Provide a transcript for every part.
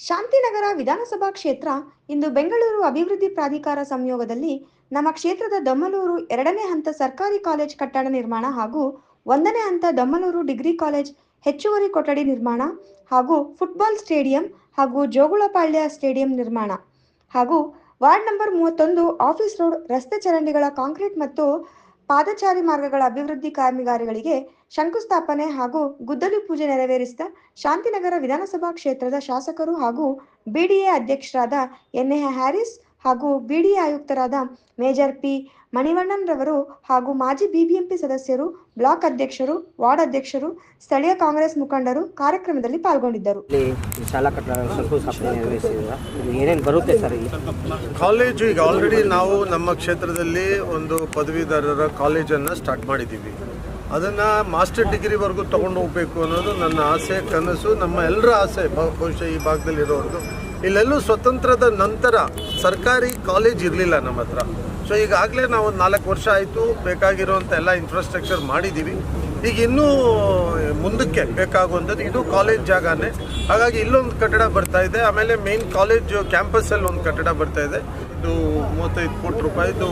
ಶಾಂತಿನಗರ ವಿಧಾನಸಭಾ ಕ್ಷೇತ್ರ ಇಂದು ಬೆಂಗಳೂರು ಅಭಿವೃದ್ಧಿ ಪ್ರಾಧಿಕಾರ ಸಂಯೋಗದಲ್ಲಿ ನಮ್ಮ ಕ್ಷೇತ್ರದ ದಮ್ಮಲೂರು ಎರಡನೇ ಹಂತ ಸರ್ಕಾರಿ ಕಾಲೇಜ್ ಕಟ್ಟಡ ನಿರ್ಮಾಣ ಹಾಗೂ ಒಂದನೇ ಹಂತ ದಮ್ಮಲೂರು ಡಿಗ್ರಿ ಕಾಲೇಜ್ ಹೆಚ್ಚುವರಿ ಕೊಠಡಿ ನಿರ್ಮಾಣ ಹಾಗೂ ಫುಟ್ಬಾಲ್ ಸ್ಟೇಡಿಯಂ ಹಾಗೂ ಜೋಗುಳಪಾಳ್ಯ ಸ್ಟೇಡಿಯಂ ನಿರ್ಮಾಣ ಹಾಗೂ ವಾರ್ಡ್ ನಂಬರ್ ಮೂವತ್ತೊಂದು ಆಫೀಸ್ ರೋಡ್ ರಸ್ತೆ ಚರಂಡಿಗಳ ಕಾಂಕ್ರೀಟ್ ಮತ್ತು ಪಾದಚಾರಿ ಮಾರ್ಗಗಳ ಅಭಿವೃದ್ಧಿ ಕಾಮಗಾರಿಗಳಿಗೆ ಶಂಕುಸ್ಥಾಪನೆ ಹಾಗೂ ಗುದ್ದಲಿ ಪೂಜೆ ನೆರವೇರಿಸಿದ ಶಾಂತಿನಗರ ವಿಧಾನಸಭಾ ಕ್ಷೇತ್ರದ ಶಾಸಕರು ಹಾಗೂ ಬಿಡಿಎ ಅಧ್ಯಕ್ಷರಾದ ಎನ್ಎ ಹ್ಯಾರಿಸ್ ಹಾಗೂ ಬಿಡಿ ಆಯುಕ್ತರಾದ ಮೇಜರ್ ಪಿ ಮಣಿವಣ್ಣನ್ ರವರು ಹಾಗೂ ಮಾಜಿ ಬಿಬಿಎಂಪಿ ಸದಸ್ಯರು ಬ್ಲಾಕ್ ಅಧ್ಯಕ್ಷರು ವಾರ್ಡ್ ಅಧ್ಯಕ್ಷರು ಸ್ಥಳೀಯ ಕಾಂಗ್ರೆಸ್ ಮುಖಂಡರು ಕಾರ್ಯಕ್ರಮದಲ್ಲಿ ಪಾಲ್ಗೊಂಡಿದ್ದರು. ಬರುತ್ತೆ ಸರ್ ಕಾಲೇಜು ಈಗ ಆಲ್ರೆಡಿ ನಾವು ನಮ್ಮ ಕ್ಷೇತ್ರದಲ್ಲಿ ಒಂದು ಪದವೀಧರರ ಕಾಲೇಜನ್ನು ಸ್ಟಾರ್ಟ್ ಮಾಡಿದ್ದೀವಿ. ಅದನ್ನು ಮಾಸ್ಟರ್ ಡಿಗ್ರಿವರೆಗೂ ತೊಗೊಂಡು ಹೋಗಬೇಕು ಅನ್ನೋದು ನನ್ನ ಆಸೆ ಕನಸು ನಮ್ಮ ಎಲ್ಲರ ಆಸೆ ಬಹು- ಬಹುಶಃ ಈ ಭಾಗದಲ್ಲಿರೋರ್ದು. ಇಲ್ಲೆಲ್ಲೂ ಸ್ವತಂತ್ರದ ನಂತರ ಸರ್ಕಾರಿ ಕಾಲೇಜ್ ಇರಲಿಲ್ಲ ನಮ್ಮ ಹತ್ರ. ಸೊ ಈಗಾಗಲೇ ನಾವು ನಾಲ್ಕು ವರ್ಷ ಆಯಿತು ಬೇಕಾಗಿರುವಂಥ ಎಲ್ಲ ಇನ್ಫ್ರಾಸ್ಟ್ರಕ್ಚರ್ ಮಾಡಿದ್ದೀವಿ ಈಗ ಇನ್ನೂ ಮುಂದಕ್ಕೆ ಬೇಕಾಗುವಂಥದ್ದು ಇದು ಕಾಲೇಜ್ ಜಾಗನೇ. ಹಾಗಾಗಿ ಇಲ್ಲೊಂದು ಕಟ್ಟಡ ಬರ್ತಾ ಇದೆ. ಆಮೇಲೆ ಮೇನ್ ಕಾಲೇಜ್ ಕ್ಯಾಂಪಸ್ಸಲ್ಲಿ ಒಂದು ಕಟ್ಟಡ ಬರ್ತಾ ಇದೆ. ಇದು ಮೂವತ್ತೈದು ಕೋಟಿ ರೂಪಾಯಿದು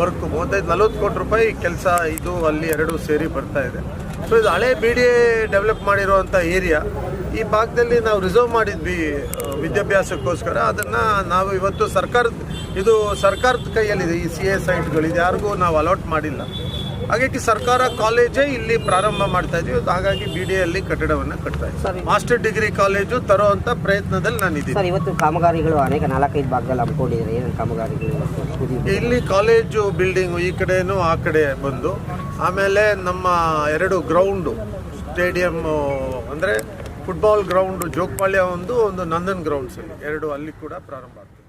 ವರ್ಕ್ ಮೂವತ್ತೈದು, ನಲ್ವತ್ತು ಕೋಟಿ ರೂಪಾಯಿ ಕೆಲಸ ಇದು ಅಲ್ಲಿ ಎರಡು ಸೇರಿ ಬರ್ತಾ ಇದೆ. ಸೊ ಇದು ಹಳೆ ಬಿ ಡಿ ಎ ಡೆವಲಪ್ ಮಾಡಿರುವಂಥ ಏರಿಯಾ ಈ ಭಾಗದಲ್ಲಿ ನಾವು ರಿಸರ್ವ್ ಮಾಡಿದ್ವಿ ವಿದ್ಯಾಭ್ಯಾಸಕ್ಕೋಸ್ಕರ ಅದನ್ನು ನಾವು ಇವತ್ತು ಸರ್ಕಾರದ ಇದು ಸರ್ಕಾರದ ಕೈಯಲ್ಲಿದೆ ಈ ಸಿ ಎ ಸೈಟ್ಗಳು. ಇದು ಯಾರಿಗೂ ನಾವು ಅಲಾಟ್ ಮಾಡಿಲ್ಲ. ಹಾಗಾಗಿ ಸರ್ಕಾರ ಕಾಲೇಜೇ ಇಲ್ಲಿ ಪ್ರಾರಂಭ ಮಾಡ್ತಾ ಇದೀವಿ. ಹಾಗಾಗಿ ಬಿ ಡಿ ಅಲ್ಲಿ ಕಟ್ಟಡವನ್ನು ಕಟ್ತಾ ಇದ್ದೀವಿ ಮಾಸ್ಟರ್ ಡಿಗ್ರಿ ಕಾಲೇಜು ತರುವಂಥ ಪ್ರಯತ್ನದಲ್ಲಿ ನಾನು ಇದ್ದೀನಿ. ಇವತ್ತು ಕಾಮಗಾರಿಗಳು ಅನೇಕ ನಾಲ್ಕೈದು ಭಾಗದಲ್ಲಿ ಹಮ್ಮಿಕೊಂಡಿದ್ದಾರೆ. ಏನು ಕಾಮಗಾರಿಗಳು ಇಲ್ಲಿ ಕಾಲೇಜು ಬಿಲ್ಡಿಂಗು ಈ ಕಡೆನೂ ಆ ಕಡೆ ಬಂದು ಆಮೇಲೆ ನಮ್ಮ ಎರಡು ಗ್ರೌಂಡು ಸ್ಟೇಡಿಯಂ ಅಂದರೆ ಫುಟ್ಬಾಲ್ ಗ್ರೌಂಡು ಜೋಗಪಾಳ್ಯ ಒಂದು ಒಂದು ನಂದನ್ ಗ್ರೌಂಡ್ಸ್ ಎರಡು ಅಲ್ಲಿ ಕೂಡ ಪ್ರಾರಂಭ ಆಗ್ತದೆ.